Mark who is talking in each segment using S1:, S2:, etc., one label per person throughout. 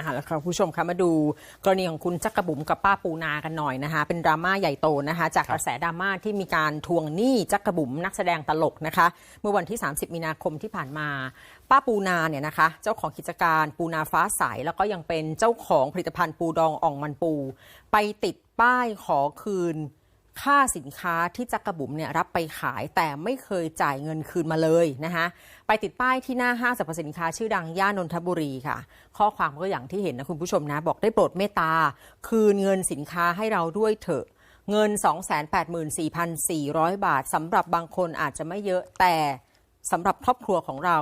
S1: อ่าแล้วครับคุณผู้ชมคะมาดูกรณีของคุณจักรบุ๋มกับป้าปูนากันหน่อยนะคะ เป็นดราม่าใหญ่โตนะคะ จากกระแสดราม่าที่มีการทวงหนี้จักรบุ๋มนักแสดงตลกนะคะ เมื่อวันที่ 30 มีนาคมที่ผ่านมา ป้าปูนาเนี่ยนะคะ เจ้าของกิจการปูนาฟ้าใสแล้วก็ยังเป็นเจ้าของผลิตภัณฑ์ปูดองอ่องมันปู ไปติดป้ายขอคืน ค่าสินค้าที่จักระบุ๋มเนี่ยรับไปขายแต่ไม่เคยจ่ายเงินคืนมาเลยนะคะไปติดป้ายที่หน้าห้างสรรพสินค้าชื่อดังย่านนทบุรีค่ะ ข้อความก็อย่างที่เห็นนะคุณผู้ชมนะ บอกได้โปรดเมตตา คืนเงินสินค้าให้เราด้วยเถอะ เงิน 284,400 บาทสำหรับบางคนอาจจะไม่เยอะแต่สำหรับครอบครัวของเรา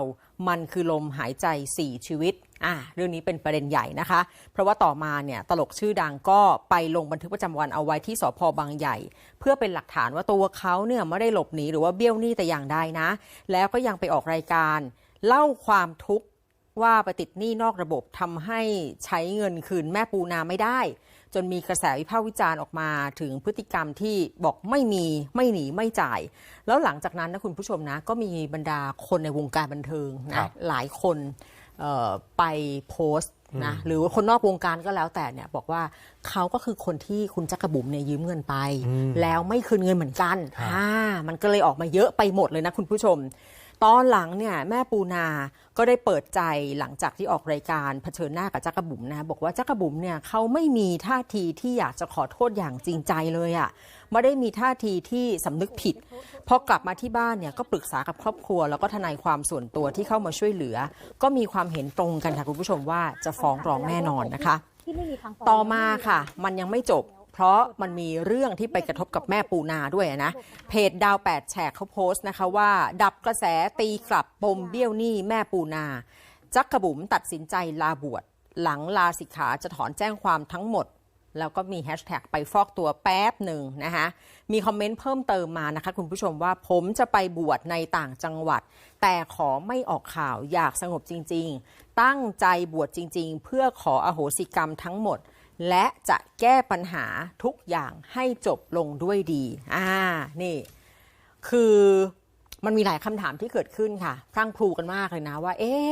S1: มันคือลมหายใจ 4 ชีวิต อ่าเรื่องนี้เป็นประเด็นใหญ่นะคะ เพราะว่าต่อมาเนี่ยตลกชื่อดังก็ไปลงบันทึกประจำวันเอาไว้ที่สพบางใหญ่ เพื่อเป็นหลักฐานว่าตัวเขาเนี่ยไม่ได้หลบหนีหรือว่าเบี้ยวหนี้แต่อย่างใดนะ แล้วก็ยังไปออกรายการ เล่าความทุกข์ว่าไปติดหนี้นอกระบบทำให้ใช้เงินคืนแม่ปูนาไม่ได้ จนมีกระแสวิพากษ์วิจารณ์ออกมาถึงพฤติกรรมที่บอกไม่มีไม่หนีไม่จ่าย แล้วหลังจากนั้นนะคุณผู้ชมนะ ก็มีบรรดาคนในวงการบันเทิง
S2: ครั
S1: นะ
S2: บ
S1: หลายคนเอ่อ ไปโพสต์นะหรือว่าคนนอกวงการก็แล้วแต่เนี่ยบอกว่าเขาก็คือคนที่คุณจักรบุ๋มเนี่ยยืมเงินไป แล้วไม่คืนเงินเหมือนกัน
S2: ครับ
S1: อ่ามันก็เลยออกมาเยอะไปหมดเลยนะคุณผู้ชม ตอนหลังเนี่ยแม่ปูนาก็ได้เปิดใจหลังจากที่ออกรายการเผชิญหน้ากับจักรบุ๋มนะบอกว่าจักรบุ๋มเนี่ยเขาไม่มีท่าทีที่อยากจะขอโทษอย่างจริงใจเลยอะ่ะไม่ได้มีท่าทีที่สำนึกผิดพอกลับมาที่บ้านเนี่ยก็ปรึกษากับครอบครัว แล้วก็ทนายความส่วนตัวที่เข้ามาช่วยเหลือ ก็มีความเห็นตรงกันค่ะคุณผู้ชมว่าจะฟ้องร้องแน่นอนนะคะ
S3: ที่ไม่มีทางฟ้ง
S1: ต่อมาค่ะ มันยังไม่จบ เพราะมันมีเรื่องที่ไปกระทบกับแม่ปูนาด้วยนะ เพจดาวแปดแฉกเขาโพสต์นะคะว่า ดับกระแสตีกลับปมเบี้ยวหนี้แม่ปูนา จักกระบุ๋มตัดสินใจลาบวชหลังลาสิกขาจะถอนแจ้งความทั้งหมดแล้วก็มีแฮชแท็กไปฟอกตัวแป๊บหนึ่งนะคะมีคอมเมนต์เพิ่มเติมมานะคะคุณผู้ชมว่าผมจะไปบวชในต่างจังหวัด แต่ขอไม่ออกข่าวอยากสงบจริง ๆ ตั้งใจบวชจริง ๆ เพื่อขออโหสิกรรมทั้งหมด และจะแก้ปัญหาทุกอย่างให้จบลงด้วยดี อ่า นี่ คือมันมีหลายคำถามที่เกิดขึ้นค่ะ พรั่งพรูกันมากเลยนะว่า เอ๊ะ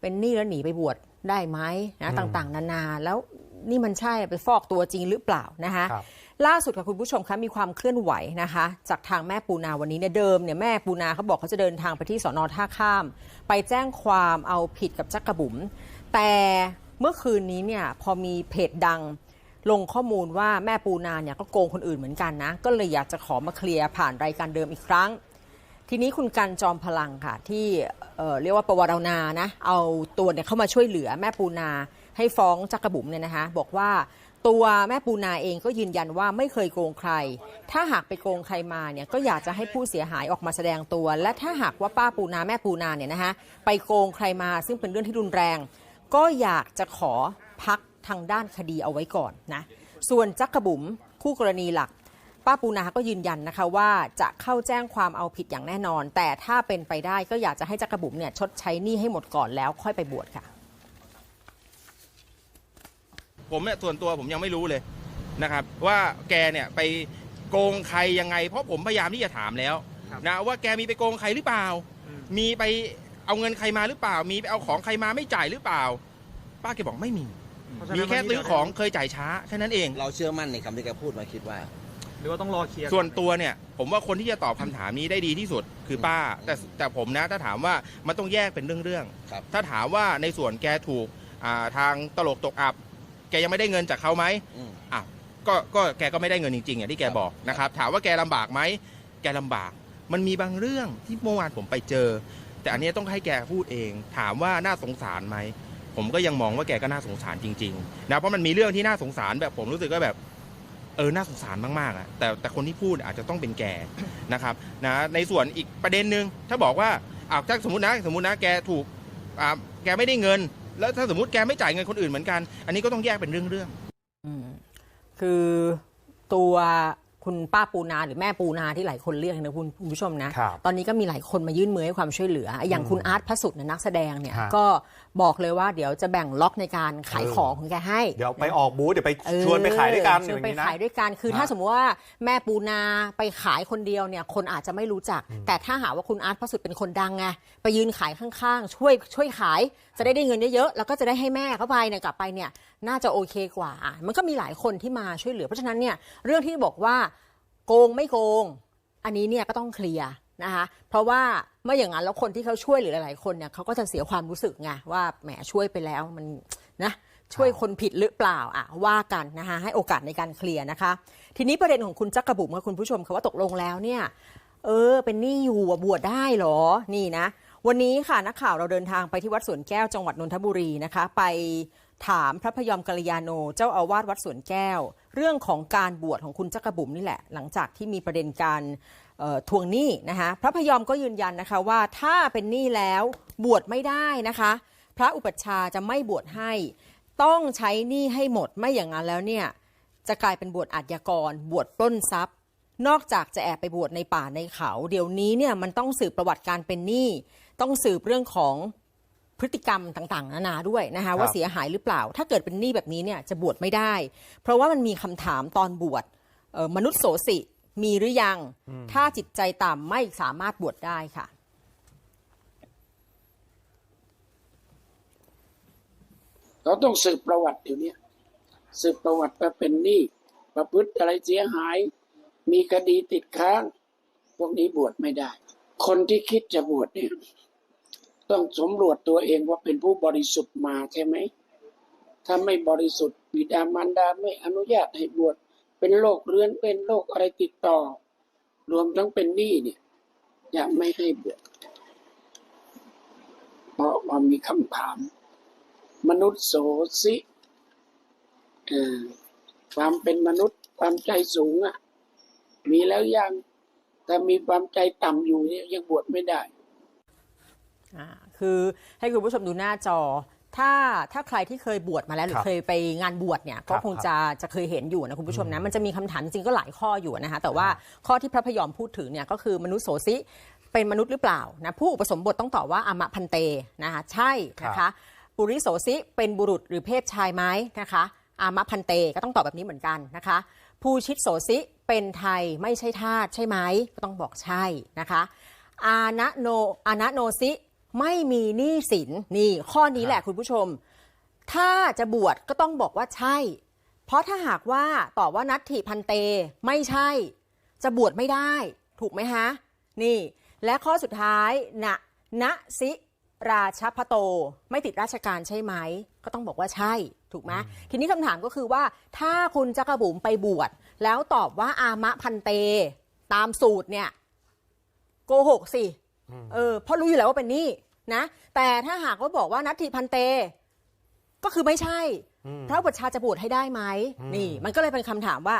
S1: เป็นหนี้แล้วหนีไปบวชได้ไหมนะ ต่างๆ นานา แล้วนี่มันใช่ไปฟอกตัวจริงหรือเปล่านะคะ
S2: ครับ
S1: ล่าสุดค่ะคุณผู้ชมคะมีความเคลื่อนไหวนะคะ จากทางแม่ปูนาวันนี้เนี่ยเดิมเนี่ยแม่ปูนาเขาบอกเขาจะเดินทางไปที่สอนอท่าข้าม ไปแจ้งความเอาผิดกับจักรบุ๋มแต่ เมื่อคืนนี้เนี่ยพอมีเพจดังลงข้อมูลว่าแม่ปูนาเนี่ยก็โกงคนอื่นเหมือนกันนะ ก็เลยอยากจะขอมาเคลียร์ผ่านรายการเดิมอีกครั้ง ทีนี้คุณกันจอมพลังค่ะ ที่เเรียกว่าประวัตินานะ เอาตัวเนี่ยเข้ามาช่วยเหลือแม่ปูนา ให้ฟ้องจักรบุ๋มเนี่ยนะคะ บอกว่าตัวแม่ปูนาเองก็ยืนยันว่าไม่เคยโกงใคร ถ้าหากไปโกงใครมาเนี่ยก็อยากจะให้ผู้เสียหายออกมาแสดงตัว และถ้าหากว่าป้าปูนาแม่ปูนาเนี่ยนะคะไปโกงใครมาซึ่งเป็นเรื่องที่รุนแรง ก็อยากจะขอพักทางด้านคดีเอาไว้ก่อนนะ ส่วนจักรบุ๋มคู่กรณีหลัก ป้าปูนาก็ยืนยันนะคะว่าจะเข้าแจ้งความเอาผิดอย่างแน่นอน แต่ถ้าเป็นไปได้ก็อยากจะให้จักรบุ๋มเนี่ยชดใช้หนี้ให้หมดก่อนแล้วค่อยไปบวชค่ะ
S4: ผมเนี่ยส่วนตัวผมยังไม่รู้เลยนะครับ ว่าแกเนี่ยไปโกงใครยังไง เพราะผมพยายามที่จะถามแล้วนะว่าแกมีไปโกงใครหรือเปล่า มีไป เอาเงินใครมาหรือเปล่า มีไปเอาของใครมาไม่จ่ายหรือเปล่า ป้าแกบอกไม่มี มีแค่ซื้อของเคยจ่ายช้าแค่นั้นเอง
S5: เราเชื่อมั่นในคำที่แกพูดมาคิดว่า
S2: หรือว่าต้องรอเคลียร์
S4: ส่วนตัวเนี่ย ผมว่าคนที่จะตอบคำถามนี้ได้ดีที่สุดคือป้า แต่แต่ผมนะถ้าถามว่ามันต้องแยกเป็นเรื่อง
S5: ครับ
S4: ๆถ้าถามว่าในส่วนแกถูกอ่าทางตลกตกอับ แกยังไม่ได้เงินจากเขาไหม
S5: อืม
S4: อะก็ก็แกก็ไม่ได้เงินจริงๆอย่างที่แกบอกนะครับ ถามว่าแกลำบากไหม แกลำบาก มันมีบางเรื่องที่เมื่อวานผมไปเจอ แต่อันนี้ต้องให้แกพูดเอง ถามว่าน่าสงสารไหมผมก็ยังมองว่าแกก็น่าสงสารจริงๆนะเพราะมันมีเรื่องที่น่าสงสารแบบผมรู้สึกว่าแบบเออน่าสงสารมากๆอะแต่แต่คนที่พูดอาจจะต้องเป็นแกนะครับนะในส่วนอีกประเด็นหนึ่งถ้าบอกว่าอ่าถ้าสมมตินะสมมตินะแกถูกอ่าแกไม่ได้เงิน แล้วถ้าสมมติแกไม่จ่ายเงินคนอื่นเหมือนกัน อันนี้ก็ต้องแยกเป็นเรื่องๆ
S1: คือตัว คุณป้าปูนาหรือแม่ปูนาที่หลายคนเรียกนะคุณคุณผู้ชมนะ
S2: ครับ
S1: ตอนนี้ก็มีหลายคนมายื่นมือให้ความช่วยเหลือ อย่างคุณอาร์ตพระสุดเนี่ยนักแสดงเนี่ย
S2: ฮะ
S1: ก็บอกเลยว่าเดี๋ยวจะแบ่งล็อกในการขายของของแกให้
S2: เดี๋ยวไปออกบูธเดี๋ยวไป
S1: เออ
S2: ชวนไปขายด้วยกัน
S1: ชวนไป
S2: อย่างนี้นะ
S1: ขายด้วยกันคือ
S2: ฮะ
S1: ถ้าสมมติว่าแม่ปูนาไปขายคนเดียวเนี่ยคนอาจจะไม่รู้จัก แต่ถ้าหากว่าคุณอาร์ตพระสุดเป็นคนดังไงไปยืนขายข้างๆ ช่วยช่วยขายจะได้ได้เงินเยอะๆแล้วก็จะได้ให้แม่เข้าไปเนี่ยกลับไปเนี่ยน่าจะโอเคกว่า มันก็มีหลายคนที่มาช่วยเหลือ เพราะฉะนั้นเนี่ยเรื่องที่บอกว่า โกงไม่โกง อันนี้เนี่ยก็ต้องเคลียร์นะคะเพราะว่าเมื่ออย่างนั้นแล้วคนที่เขาช่วยหลือหลาย ๆ คนเนี่ยเขาก็จะเสียความรู้สึกไงว่าแหมช่วยไปแล้วมันนะช่วยคนผิดหรือเปล่าอะว่ากันนะคะให้โอกาสในการเคลียร์นะคะ ทีนี้ประเด็นของคุณจักรบุ๋มค่ะคุณผู้ชมค่ะว่าตกลงแล้วเนี่ยเออเป็นหนี้อยู่บวชได้เหรอนี่นะ วันนี้ค่ะนักข่าวเราเดินทางไปที่วัดสวนแก้วจังหวัดนนทบุรีนะคะ ไปถามพระพยอมกัลยาโน เจ้าอาวาสวัดสวนแก้ว เรื่องของการบวชของคุณจักรบุ๋มนี่แหละ หลังจากที่มีประเด็นการทวงหนี้นะคะพระพยอมก็ยืนยันนะคะว่าถ้าเป็นหนี้แล้วบวชไม่ได้นะคะ พระอุปัชฌาย์จะไม่บวชให้ ต้องใช้หนี้ให้หมดไม่อย่างนั้นแล้วเนี่ยจะกลายเป็นบวชอาชญากร บวชปล้นทรัพย์ นอกจากจะแอบไปบวชในป่าในเขา เดี๋ยวนี้เนี่ยมันต้องสืบประวัติการเป็นหนี้ ต้องสืบเรื่องของ พฤติกรรมต่างๆ นานาด้วยนะคะว่าเสียหายหรือเปล่า ถ้าเกิดเป็นหนี้แบบนี้เนี่ยจะบวชไม่ได้ เพราะว่ามันมีคำถามตอนบวชเอ่อมนุษย์โสสิมีหรือยัง ถ้าจิตใจต่ำไม่สามารถบวชได้ค่ะ
S3: เขาต้องสืบประวัติเดี๋ยวนี้สืบประวัติว่าเป็นหนี้ประพฤติอะไรเสียหาย มีคดีติดค้าง พวกนี้บวชไม่ได้ คนที่คิดจะบวชเนี่ย ต้องสำรวจตัวเองว่าเป็นผู้บริสุทธิ์มาใช่ไหม ถ้าไม่บริสุทธิ์บิดามารดาไม่อนุญาตให้บวช เป็นโรคเรื้อนเป็นโรคอะไรติดต่อ รวมทั้งเป็นหนี้เนี่ยจะไม่ให้บวช เพราะว่ามีคำถาม มนุษย์โสสิความเป็นมนุษย์ความใจสูงอะ มีแล้วยังถ้ามีความใจต่ำอยู่เนี่ยยังบวชไม่ได้
S1: คือให้คุณผู้ชมดูหน้าจอ ถ้าถ้าใครที่เคยบวชมาแล้วหรื
S2: ค
S1: อ
S2: รับ
S1: เคยไปงานบวชเนี่ยก็
S2: ครับ
S1: คงจะจะเคยเห็นอยู่นะคุณผู้ชมนะมันจะมีคำถามจริงๆก็หลายข้ออยู่นะคะแต่ว่าข้อที่พระพยอมพูดถึงเนี่ยก็คือมนุษย์โสสิเป็นมนุษย์หรือเปล่านะผู้อุปสมบทต้องตอบว่าอมะพันเตนะคะใช่นะคะปุริโสสิเป็นบุรุษหรือเพศชายไหมนะคะอามะพันเตก็ต้องตอบแบบนี้เหมือนกันนะคะภูชิตโสสิเป็นไทยไม่ใช่ทาสใช่ไหมก็ต้องบอกใช่นะคะอานะโนอานะโนซิ ไม่มีหนี้สินนี่ ข้อนี้แหละคุณผู้ชม ถ้าจะบวชก็ต้องบอกว่าใช่ เพราะถ้าหากว่าตอบว่านัตถิพันเตไม่ใช่ จะบวชไม่ได้ ถูกไหมฮะ นี่ และข้อสุดท้ายนะนะสิราชพโต ไม่ติดราชการใช่ไหม ก็ต้องบอกว่าใช่ ถูกไหมทีนี้คำถามก็คือว่า ถ้าคุณจักรบุ๋มไปบวชแล้วตอบว่าอามะพันเต ตามสูตรเนี่ย โกหกสิ เออเพราะรู้อยู่แล้วว่าเป็นหนี้นะ แต่ถ้าหากว่าบอกว่านัตถิพันเต ก็คือไม่ใช่ พระอุปชฌาย์จะบวชให้ได้ไหมนี่ มันก็เลยเป็นคำถามว่า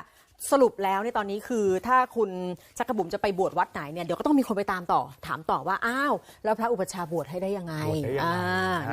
S1: สรุปแล้วในตอนนี้คือถ้าคุณจักรบุ๋มจะไปบวชวัดไหนเนี่ยเดี๋ยวก็ต้องมีคนไปตามต่อ ถามต่อว่าอ้าวแล้วพระอุปชฌาย์บวชให้ได้ยังไง
S2: บวชได้ยังไง
S1: อ่า
S2: นะ